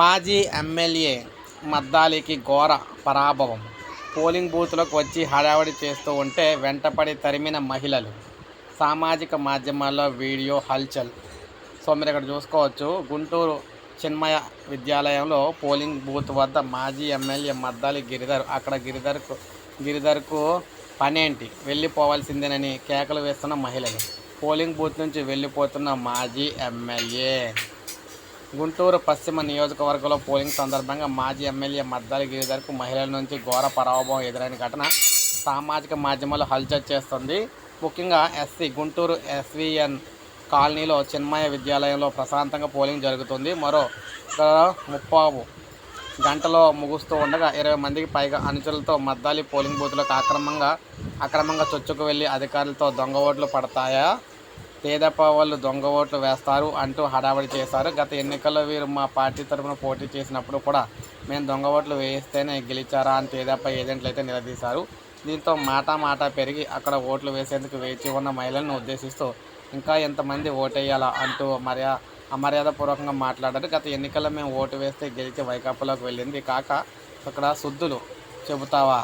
మాజీ ఎమ్మెల్యే మద్దాలికి ఘోర పరాభవం. పోలింగ్ బూత్లోకి వచ్చి హడావడి చేస్తూ ఉంటే వెంటపడి తరిమిన మహిళలు. సామాజిక మాధ్యమాల్లో వీడియో హల్చల్. సో మీరు ఇక్కడ చూసుకోవచ్చు. గుంటూరు చిన్మయ విద్యాలయంలో పోలింగ్ బూత్ వద్ద మాజీ ఎమ్మెల్యే మద్దాలి గిరిధర్. అక్కడ గిరిధర్కు గిరిధర్కు పనేంటి? వెళ్ళిపోవాల్సిందేనని కేకలు వేస్తున్న మహిళలు. పోలింగ్ బూత్ నుంచి వెళ్ళిపోతున్న మాజీ ఎమ్మెల్యే గుంటూరు పశ్చిమ నియోజకవర్గంలో పోలింగ్ సందర్భంగా మాజీ ఎమ్మెల్యే మద్దాలి గిరిధర్కు మహిళల నుంచి ఘోర పరాభవం ఎదురైన ఘటన సామాజిక మాధ్యమాలు హల్చల్ చేస్తుంది. ముఖ్యంగా ఎస్సీ గుంటూరు ఎస్విఎన్ కాలనీలో చిన్మయ విద్యాలయంలో ప్రశాంతంగా పోలింగ్ జరుగుతుంది. మరో ముప్పావు గంటలో ముగుస్తూ ఉండగా ఇరవై మందికి పైగా అనుచరులతో మద్దాలి పోలింగ్ బూత్లకు అక్రమంగా అక్రమంగా చొచ్చుకు వెళ్ళి అధికారులతో దొంగ ఓట్లు పడతాయా? తేదప్ప వాళ్ళు దొంగ ఓట్లు వేస్తారు అంటూ హడావడి చేశారు. గత ఎన్నికల్లో వీరు మా పార్టీ తరఫున పోటీ చేసినప్పుడు కూడా మేము దొంగ ఓట్లు వేయిస్తేనే గెలిచారా అని తేదప్ప ఏజెంట్లు అయితే నిలదీశారు. దీంతో మాటా మాట పెరిగి అక్కడ ఓట్లు వేసేందుకు వేచి ఉన్న మహిళలను ఉద్దేశిస్తూ ఇంకా ఎంతమంది ఓటేయాలా అంటూ మర్యా అమర్యాదపూర్వకంగా మాట్లాడారు. గత ఎన్నికల్లో మేము ఓటు వేస్తే గెలిచి వైకాపాలోకి వెళ్ళింది కాక అక్కడ శుద్ధులు చెబుతావా?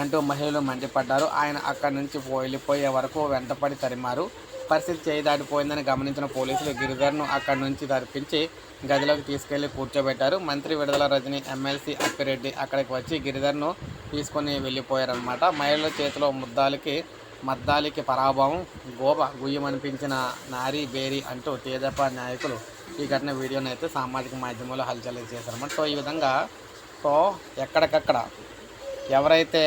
అంటూ మహిళలు మండిపడ్డారు. ఆయన అక్కడి నుంచి వెళ్ళిపోయే వరకు వెంటపడి తరిమారు. పరిస్థితి చేయి దాటిపోయిందని గమనించిన పోలీసులు గిరిధర్ను అక్కడి నుంచి తరిపించి గదిలోకి తీసుకెళ్ళి కూర్చోబెట్టారు. మంత్రి విడుదల రజని ఎమ్మెల్సీ అప్పిరెడ్డి అక్కడికి వచ్చి గిరిధర్ను తీసుకొని వెళ్ళిపోయారనమాట మహిళల చేతిలో ముద్దాలకి మద్దాలికి పరాభవం గోప గుయ్యమనిపించిన నారీ బేరీ అంటూ తేజప నాయకులు ఈ ఘటన వీడియోని అయితే సామాజిక మాధ్యమంలో హల్చల్ చేశారన్నమాట. సో ఈ విధంగా సో ఎక్కడికక్కడ ఎవరైతే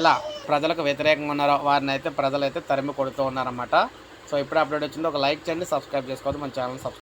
ఇలా ప్రజలకు వ్యతిరేకంగా ఉన్నారో వారిని అయితే ప్రజలైతే తరిమి కొడుతూ ఉన్నారన్నమాట. సో ఇప్పుడు అప్డేట్ వచ్చింది. ఒక లైక్ చేయండి సబ్స్క్రైబ్ చేసుకోవద్దు. మన ఛానల్ సబ్స్క్రైబ్